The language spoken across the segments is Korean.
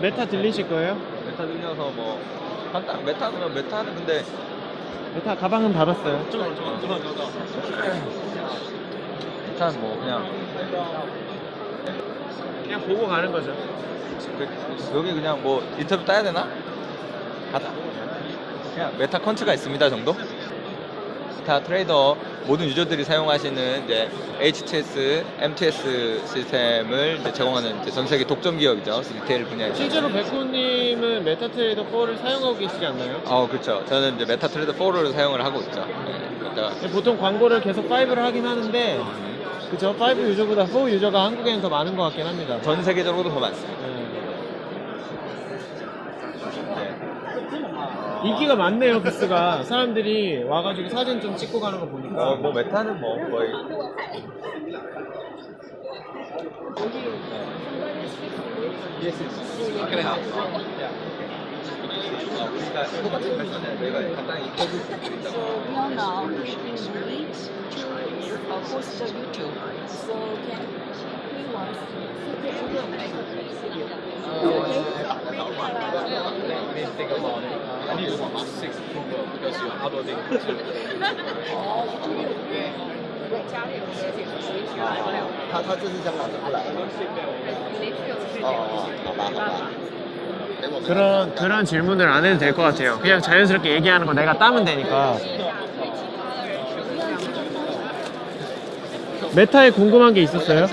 메타 들리실 거예요? 메타 들려서 뭐 간단 메타는 메타는 근데 메타 가방은 닫았어요. 메타는 뭐 그냥 그냥 보고 가는 거죠. 그- 여기 그냥 뭐 인터뷰 따야 되나? 가자. 그냥 메타 컨트가 있습니다 정도? 다 트레이더 모든 유저들이 사용하시는 이제 HTS, MTS 시스템을 이제 제공하는 이제 전 세계 독점 기업이죠 리테일 분야에서. 실제로 백호님은 메타트레이더 4를 사용하고 계시지 않나요? 어 그렇죠. 저는 이제 메타 트레이더 4를 사용을 하고 있죠. 네, 그러니까 보통 광고를 계속 5를 하긴 하는데 그죠? 5 유저보다 4 유저가 한국에는 더 많은 것 같긴 합니다. 전 세계적으로도 더 많습니다. 네. 네. 인기가 많네요 부스가. 사람들이 와가지고 사진 좀 찍고 가는 거 보니까. 어, 뭐 메타는 뭐 거의. 그러니까 똑같은 말씀인데 저희가 간단히 인터뷰 드린다고 So we are now in Lead to uh, host a YouTube. So can we want 아, 他他这是香港的不来哦，好吧好吧。 그런 그런 질문을 안 해도 될 것 같아요 그냥 자연스럽게 얘기하는 거 내가 따면 되니까 메타에 궁금한 게 있었어요?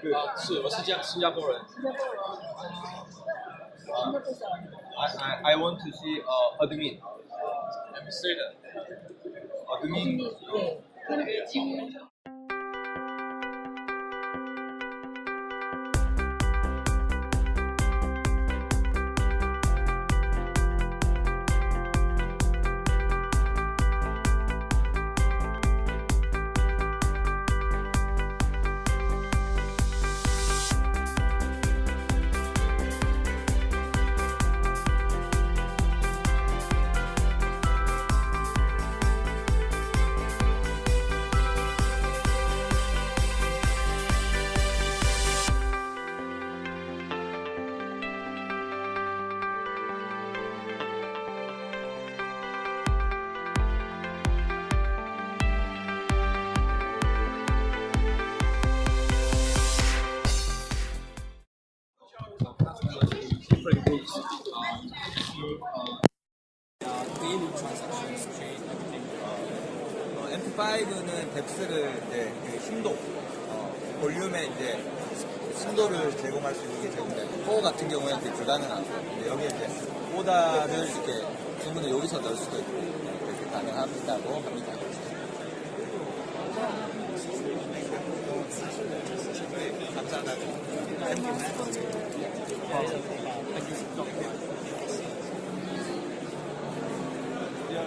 구나. 是，我是加新加坡人。 I, I, I want to see uh, admin. Administrator。 admin. 어, MP5는 뎁스를 이제 그 심도, 어, 볼륨에 이제 심도를 제공할 수 있는 게 제공돼. 4 같은 경우에는 그게 불가능하고, 근데 여기 이제 오다를 이렇게 충분히 여기서 넣을 수도 있고, 그렇게 가능하다고 합니다. 네, 감사합니다.